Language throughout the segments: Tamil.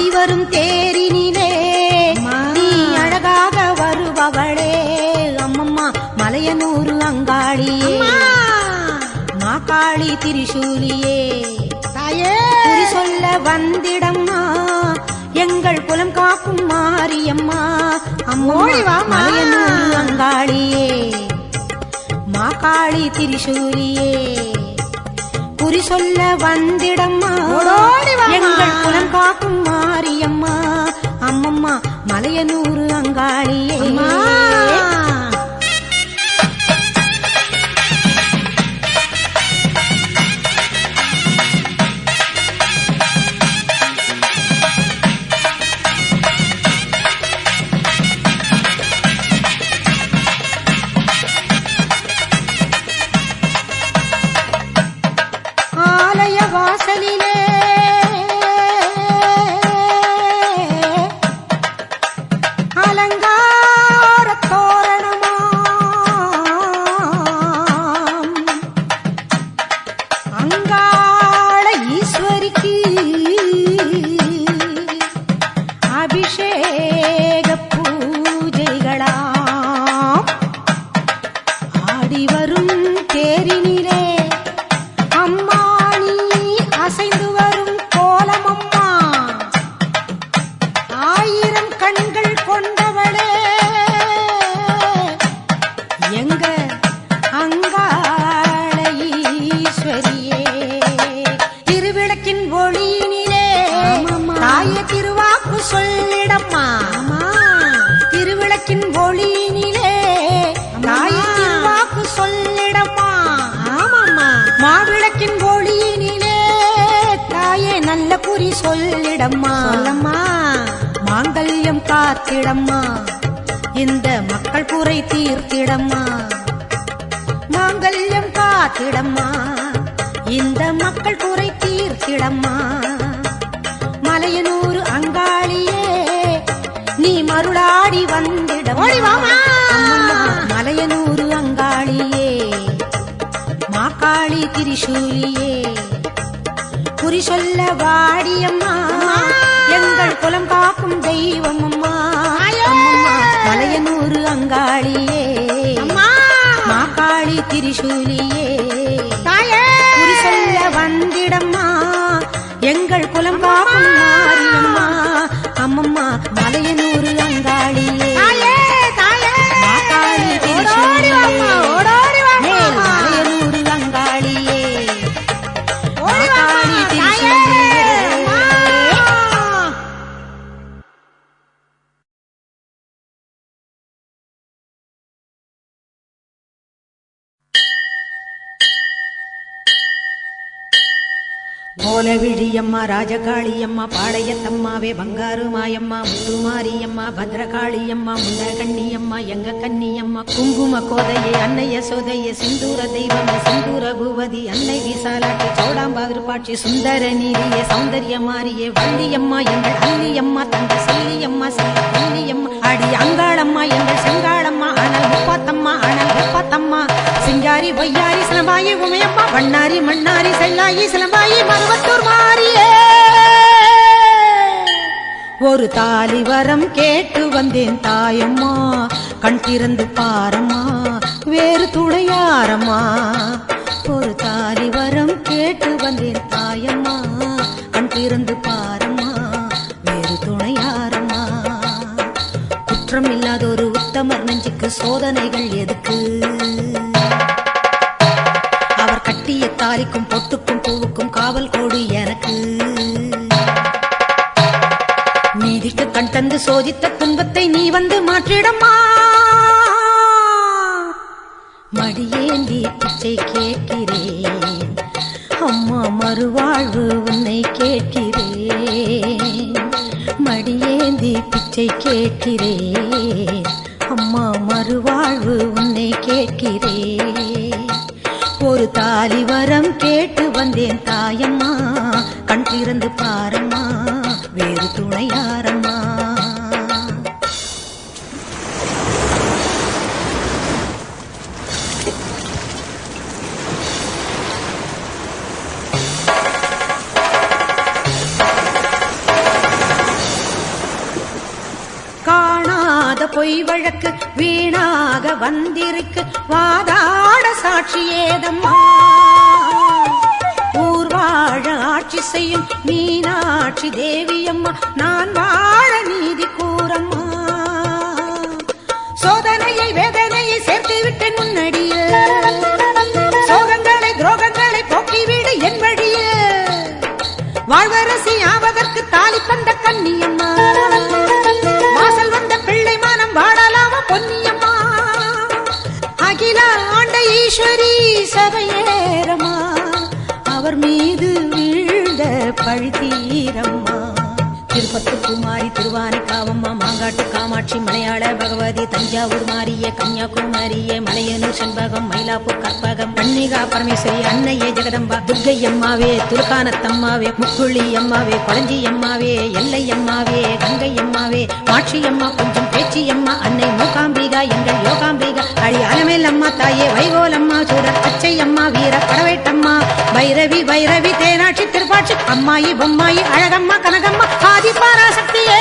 ஆடி வரும் தேரினிலே நீ அழகாக வருபவளே. அம்மம்மா மலையனூரு அங்காளியே. மாக்காளி திரிசூலியே. தாயே. சொல்ல வந்திடம்மா. எங்கள் குலம் காக்கும் மாரியம்மா. அம்மோடி வா மலையனூரு அங்காளியே. மாக்காளி திரிசூலியே. குறி சொல்ல வந்திடம்மா. எங்கள் குலம் காக்கும் மாரியம்மா. அம்மம்மா மலையனூரு அங்காளியே. காத்திடம்மா இந்த மக்கள் குறை தீர்த்திடம்மா. மாங்கல்யம் காத்திடம்மா. இந்த மக்கள் குறை தீர்த்திடம்மா. மலையனூர் அங்காளியே நீ மருளாடி வந்திடம். ஓடி வாம்மா. மலையனூர் அங்காளியே மாக்காளி திரிசூலியே. குறி சொல்ல வாடியம்மா எங்கள் குலம் காக்கும் தெய்வம் அம்மா ஆயே. அம்மம்மா மலையனூர் அங்காளியே அம்மா மாக்காளி போல விழியம்மா ராஜகாளியம்மா பாளையத்தம்மாவே பங்காரு மாயம்மா முத்துமாரியம்மா பத்ரகாளியம்மா முண்டகண்ணியம்மா எங்க கண்ணியம்மா குங்கும கோதையே அன்னைய சோதையே சிந்தூர தெய்வமே சிந்தூர பூவதி அன்னை விசாலாட்சி சோடாம்பா விருப்பாட்சி சுந்தர நீரியே சௌந்தர்ய மாரியே வள்ளியம்மா எங்கள் அல்லியம்மா தங்க செல்லியம்மா செல்ல கன்னியம்மா அடி அங்காளம்மா எங்கள் செங்காளம்மா அனல் முப்பாத்தம்மா அனல் வெப்பாத்தம்மா சிங்காரி பொய்யாரி சிலம்பாயி உமையம்மா வண்ணாரி மண்ணாரி செல்லாயி சிலம்பாயி மருவத்தூர் மாறியே. ஒரு தாலி வரம் கேட்டு வந்தேன் தாயம்மா கண் திறந்து பாரம்மா வேறு துணையாரம்மா. ஒரு தாலி வரம் கேட்டு வந்தேன் தாயம்மா கண் திறந்து பாரம்மா வேறு துணையாரம்மா. குற்றம் இல்லாத ஒரு உத்தமர் நெஞ்சுக்கு சோதனைகள் எதுக்கு? பூவுக்கும் காவல் கோடு எனக்கு. நீதிக்கு கண் தந்து சோதித்த துன்பத்தை நீ வந்து மாற்றிடமா? மடியேந்தி பிச்சை கேட்கிறேன். அம்மா மறுவாழ்வு உன்னை கேட்கிறேன். மடியேந்தி பிச்சை கேட்கிறேன். அம்மா மறுவாழ்வு உன்னை கேட்கிறேன். ஒரு தாலி வரம் கேட்டு வந்தேன் தாயம்மா. கண் திறந்து பாரம்மா. வேறு துணையாரம்மா. பொய் வழக்கு வீணாக வந்திருக்கு. வாதாட சாட்சி ஏதம்மா? ஆட்சி செய்யும் மீனாட்சி தேவியம்மா. நான் வாழ நீதி கூறம்மா. சோதனையை வேதனையை சேர்த்து விட்டேன் முன்னடியில். சோகங்களை துரோகங்களை போக்கிவிடு என் வழியில். வாழ்வரசி ஆவதற்கு தாலி தந்த கண்ணியம்மா. வாழலாமா பொன்னியம்மா. அகில ஆண்ட ஈஸ்வரி சபையேரம்மா அவர் மீது வீழ்ந்த பழி திருப்பத்து குமாரி திருவானைக்காவம்மா மாங்காட்டு காமாட்சி மலையாள பகவதி தஞ்சாவூர் மாரிய கன்னியாகுமரிய மலையனூர் செண்பகம் மயிலாப்பூர் கற்பகம் கன்னிகா பரமேஸ்வரி அன்னையே ஜெகதம்பா துர்க்கை அம்மாவே துர்கானத்தம்மாவே முக்குழி அம்மாவே பழஞ்சி அம்மாவே எல்லை அம்மாவே கங்கை அம்மாவே மாட்சி அம்மா கொஞ்சம் பேச்சி அம்மா அன்னை மூகாம்பிகா எங்கள் யோகாம்பிகா. அழியானமேல் அம்மா தாயே வைகோலம்மா சூடர் பச்சை அம்மா வீர படவேட்டம்மா. பைரவி பைரவி தேனாட்சி திருப்பாட்சி அம்மாயி பொம்மாயி அழகம்மா கனகம்மா ஆதி பராசக்தியே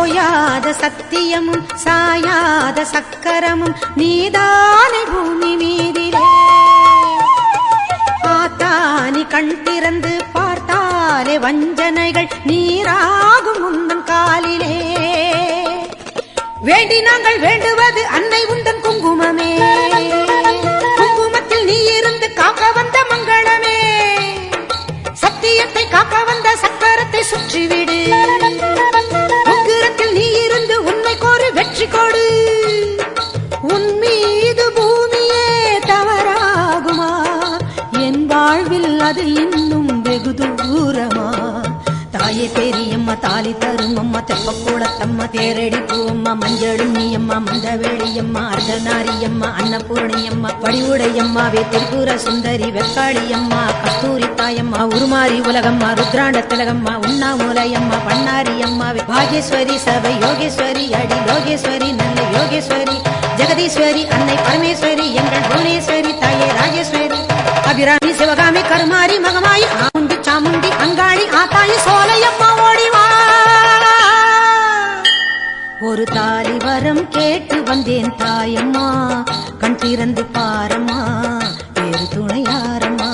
ஓயாத சத்தியமும் சாயாத சக்கரமும் நீதானே பூமி மீதிலே. ஆத்தானி கண் திறந்து பார்த்தாலே வஞ்சனைகள் நீராகும் உந்தன் காலிலே. வேண்டி நாங்கள் வேண்டுவது அன்னை உந்தன் குங்குமமே. குங்குமத்தில் நீ இருந்து காக்க வந்த மங்களமே. சத்தியத்தை காக்க வந்த சக்கரத்தை சுற்றிவிடு. தாயே பெரியம்மா தாலி தரும் அம்மா தெப்பக்கூடத்தம்மா தேரடி பூவம்மா மஞ்சளும் நீயம்மா மந்தவேளியம்மா அர்த்தநாரியம்மா அன்னபூர்ணியம்மா படிவுடையம்மா வேத்திரிபுர சுந்தரி வெக்காளியம்மா கஸ்தூரி தாயம்மா உருமாறி உலகம்மா ருத்ராண்ட திலகம்மா உண்ணாமுலையம்மா பண்ணாரியம்மா பாகேஸ்வரி சபை யோகேஸ்வரி அடி லோகேஸ்வரி நல்ல யோகேஸ்வரி ஜெகதீஸ்வரி அன்னை பரமேஸ்வரி எங்கள் புவனேஸ்வரி தாயே ராஜேஸ்வரி அபிராமி சிவகாமி கருமாரி மகமாயி ஆமுண்டி சாமுண்டி அங்காளி ஆத்தாயி சோலையம்மா ஓடிவா. ஒரு தாலி வரம் கேட்டு வந்தேன் தாயம்மா. கண் திறந்து பாரம்மா. வேறு துணையாரம்மா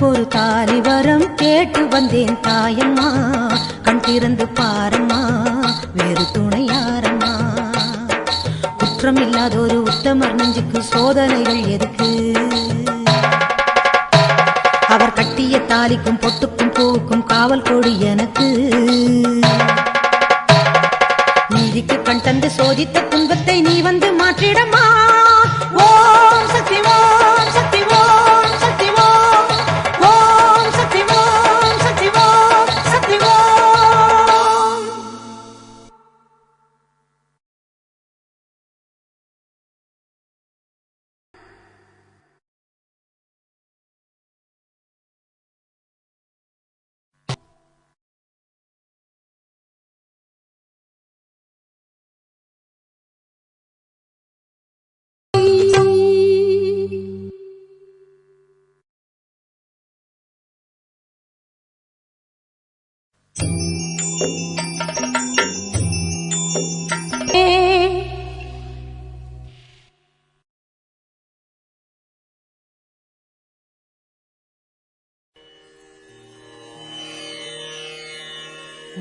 ஒரு தாலி வரம் கேட்டு வந்தேன் தாயம்மா. கண் திறந்து பாரம்மா. வேறு துணையாரம்மா குற்றம் இல்லாத ஒரு உத்தமர் நெஞ்சுக்கு சோதனைகள் எதுக்கு? தாலிக்கும் பொட்டுக்கும் பூவுக்கும் காவல் கொடு எனக்கு. நீதிக்கு கண் தந்து சோதித்த துன்பத்தை நீ வந்து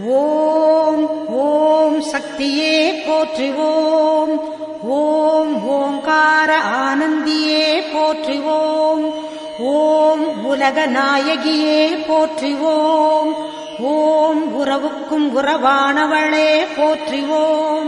ஓம் ஓம் சக்தியே போற்றுவோம். ஓம் ஓங்கார ஆனந்தியே போற்றுவோம். ஓம் உலக நாயகியே போற்றுவோம். ஓம் உறவுக்கும் உறவானவளே போற்றுவோம்.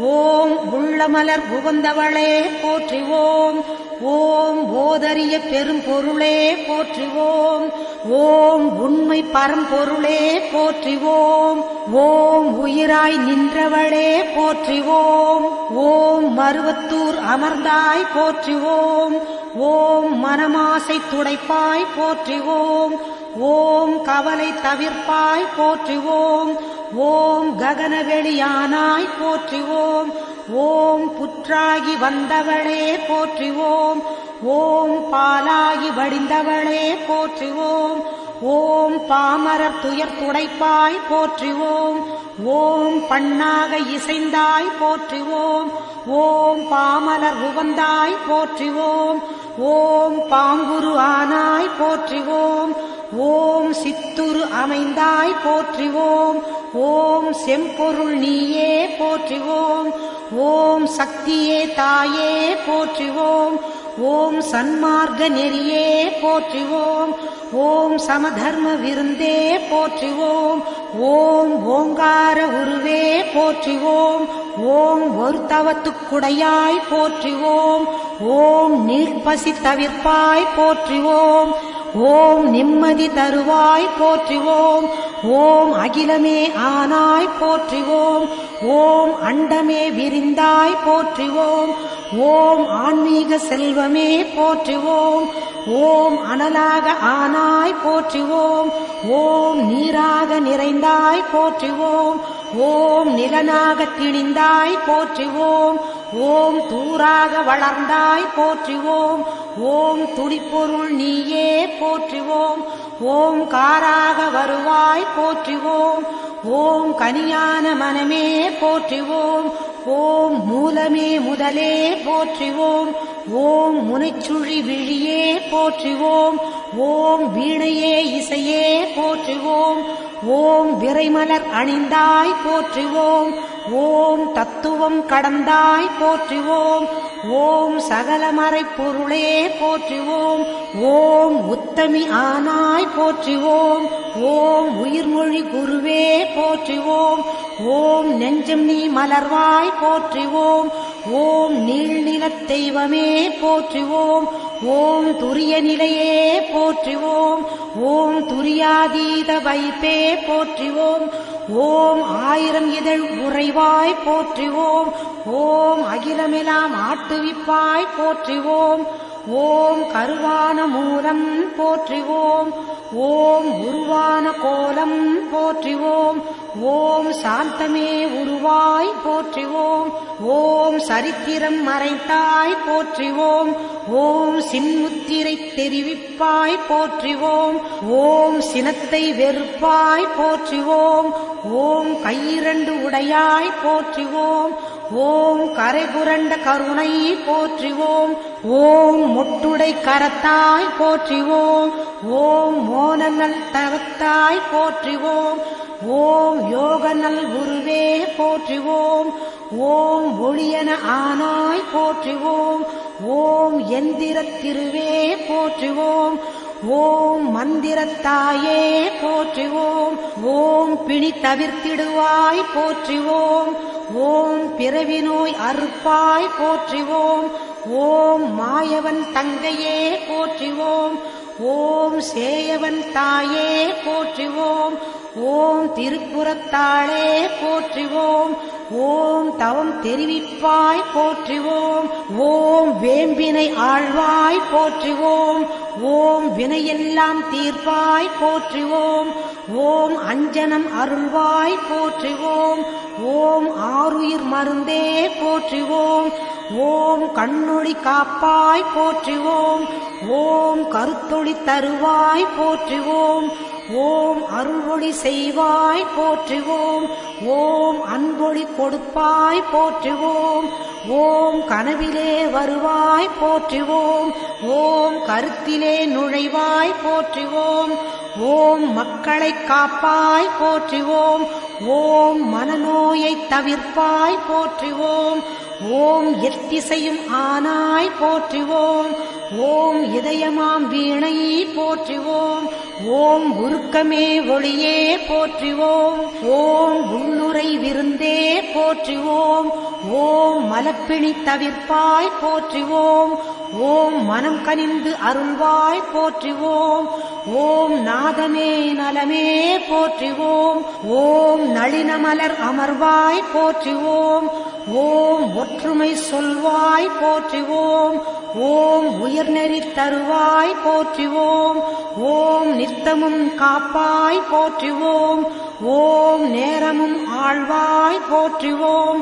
ஓம் உள்ளமலர் புகுந்தவளே போற்றுவோம். ஓம் போதறிய பெரும் பொருளே போற்றுவோம். ஓம் உண்மை பரம்பொருளே போற்றுவோம். ஓம் உயிராய் நின்றவளே போற்றுவோம். ஓம் மருவத்தூர் அமர்ந்தாய் போற்றுவோம். ஓம் மனமாசை துடைப்பாய் போற்றுவோம். ஓம் கவலை தவிர்ப்பாய் போற்றுவோம். ஓம் ககனவெளியானாய் போற்றுவோம். ஓம் புற்றாகி வந்தவளே போற்றுவோம். ஓம் பாலாகி வடிந்தவளே போற்றுவோம். ஓம் பாமரர் துயர் துடைப்பாய் போற்றுவோம். ஓம் பண்ணாக இசைந்தாய் போற்றுவோம். ஓம் பாமலர் உகந்தாய் போற்றுவோம். ஓம் பாங்குரு ஆனாய் போற்றுவோம். ஓம் சித்துரு அமைந்தாய் போற்றுவோம். ஓம் செம்பொருள் நீயே போற்றுவோம். ஓம் சக்தியே தாயே போற்றுவோம். ஓம் சன்மார்க்க நெறியே போற்றுவோம். ஓம் சமதர்ம விருந்தே போற்றுவோம். ஓம் ஓங்கார உருவே போற்றுவோம். ஓம் ஒரு தவத்துக்குடையாய் போற்றுவோம். ஓம் நீர்ப்பசி தவிர்ப்பாய் போற்றுவோம். ஓம் நிம்மதி தருவாய் போற்றுவோம். ஓம் அகிலமே ஆனாய் போற்றுவோம். ஓம் அண்டமே விரிந்தாய் போற்றுவோம். ஓம் ஆன்மீக செல்வமே போற்றுவோம். ஓம் அனலாக ஆனாய் போற்றுவோம். ஓம் நீராக நிறைந்தாய் போற்றுவோம். ஓம் நிலனாக திணிந்தாய் போற்றுவோம். ஓம் தூராக வளர்ந்தாய் போற்றுவோம். ஓம் துடிப்பொருள் நீயே போற்றுவோம். ஓம் காராக வருவாய் போற்றுவோம். ஓம் கனியான மனமே போற்றுவோம். ஓம் மூலமே முதலே போற்றுவோம். ஓம் முனைச்சுழி விழியே போற்றுவோம். ஓம் வீணையே இசையே போற்றுவோம். ஓம் விரைமலர் அணிந்தாய் போற்றுவோம். ஓம் தத்துவம் கடந்தாய் போற்றுவோம். ஓம் சகலமறை பொருளே போற்றுவோம். ஓம் உத்தமி ஆனாய் போற்றுவோம். ஓம் உயிர்மொழி குருவே போற்றுவோம். ஓம் நெஞ்சம் நீ மலர்வாய் போற்றுவோம். ஓம் நீள்நிலத் தெய்வமே போற்றுவோம். ஓம் துரிய நிலையே போற்றுவோம். ஓம் துரியாதீத வைப்பே போற்றுவோம். ஓம் ஆயிரம் இதழ் உறைவாய் போற்றுவோம். ஓம் அகிலமெலாம் ஆட்டுவிப்பாய் போற்றுவோம். ஓம் கருவான மூலம் போற்றுவோம். ஓம் உருவான கோலம் போற்றுவோம். ஓம் சாந்தமே உருவாய் போற்றுவோம். ஓம் சரித்திரம் மறைத்தாய் போற்றுவோம். ஓம் சின்முத்திரை தெரிவிப்பாய் போற்றுவோம். ஓம் சினத்தை வெறுப்பாய் போற்றுவோம். ஓம் கையிரண்டு உடையாய் போற்றுவோம். ஓம் கரை புரண்ட கருணை போற்றுவோம். ஓம் முட்டுடை கரத்தாய் போற்றுவோம். ஓம் மோனநல் தவத்தாய் போற்றுவோம். ஓம் யோகநல் குருவே போற்றுவோம். ஓம் ஒளியன ஆனாய் போற்றுவோம். ஓம் எந்திரத் திருவே போற்றுவோம். ஓம் மந்திரத்தாயே போற்றுவோம். ஓம் பிணி தவிர்த்திடுவாய் போற்றுவோம். ஓம் பிறவி நோய் அறுப்பாய் போற்றுவோம். ஓம் மாயவன் தங்கையே போற்றுவோம். ஓம் சேயவன் தாயே போற்றுவோம். ஓம் திருப்புறத்தாளே போற்றுவோம். ஓம் தவம் தெரிவிப்பாய் போற்றுவோம். ஓம் வேம்பினை ஆழ்வாய் போற்றுவோம். ஓம் வினையெல்லாம் தீர்ப்பாய் போற்றுவோம். ஓம் அஞ்சனம் அருள்வாய் போற்றுவோம். ஓம் ஆருயிர் மருந்தே போற்றுவோம். ஓம் கண்ணொளி காப்பாய் போற்றுவோம். ஓம் கருத்தொளி தருவாய் போற்றுவோம். ஓம் அருள்வொளி செய்வாய் போற்றுவோம். ஓம் அன்பொளி கொடுப்பாய் போற்றுவோம். ஓம் கனவிலே வருவாய் போற்றுவோம். ஓம் கருத்திலே நுழைவாய் போற்றுவோம். ஓம் மக்களை காப்பாய் போற்றுவோம். ஓம் மனநோயை தவிர்ப்பாய் போற்றுவோம். ஓம் எத்திசையும் ஆனாய் போற்றுவோம். ஓம் இதயமாம் வீணை போற்றுவோம். ஓம் உருக்கமே ஒளியே போற்றுவோம். ஓம் உள்ளுரை விருந்தே போற்றுவோம். ஓம் மலப்பிணி தவிர்ப்பாய் போற்றுவோம். ஓம் மனம் கனிந்து அருள்வாய் போற்றுவோம். ஓம் நாதமே நலமே போற்றுவோம் ஓம். நளினமலர் அமர்வாய் போற்றுவோம் ஓம். ஒற்றுமை சொல்வாய் போற்றுவோம் ஓம். உயர்நெறி தருவாய் போற்றுவோம் ஓம். நித்தமும் காப்பாய் போற்றுவோம் ஓம். நேரமும் ஆழ்வாய் போற்றுவோம்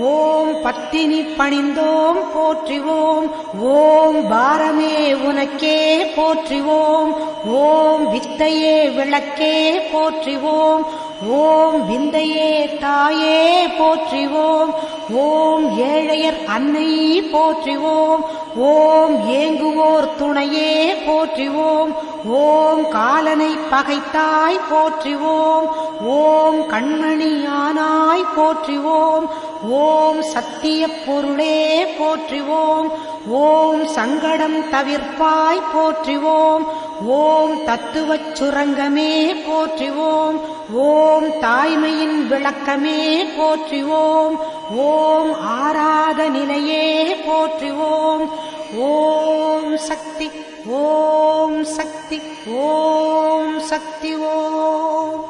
ஓம். பத்தினி பணிந்தோம் போற்றுவோம் ஓம் பாரமே உனக்கே போற்றுவோம். ஓம் வித்தையே விளக்கே போற்றுவோம். ஓம் விந்தையே தாயே போற்றுவோம். ஓம் ஏழையர் அன்னை போற்றுவோம் ஓம் ஏங்குவோர் துணையே போற்றுவோம் ஓம் காலனை பகைத்தாய் போற்றுவோம் ஓம் கண்மணியானாய் போற்றுவோம் ஓம் சத்திய பொருளே போற்றுவோம் ஓம் சங்கடம் தவிர்ப்பாய் போற்றுவோம் ஓம் தத்துவச் சுரங்கமே போற்றுவோம் ஓம் தாய்மையின் விளக்கமே போற்றுவோம் ஓம் ஆராத நிலையே போற்றுவோம். ஓம் சக்தி ஓம் சக்தி ஓம் சக்தி ஓம்.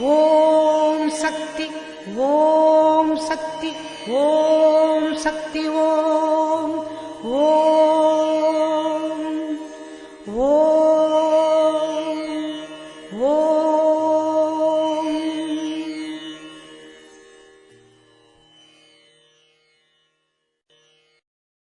ஓம் சக்தி ஓம் சக்தி ஓம் சக்தி ஓம். ஓம் ஓம்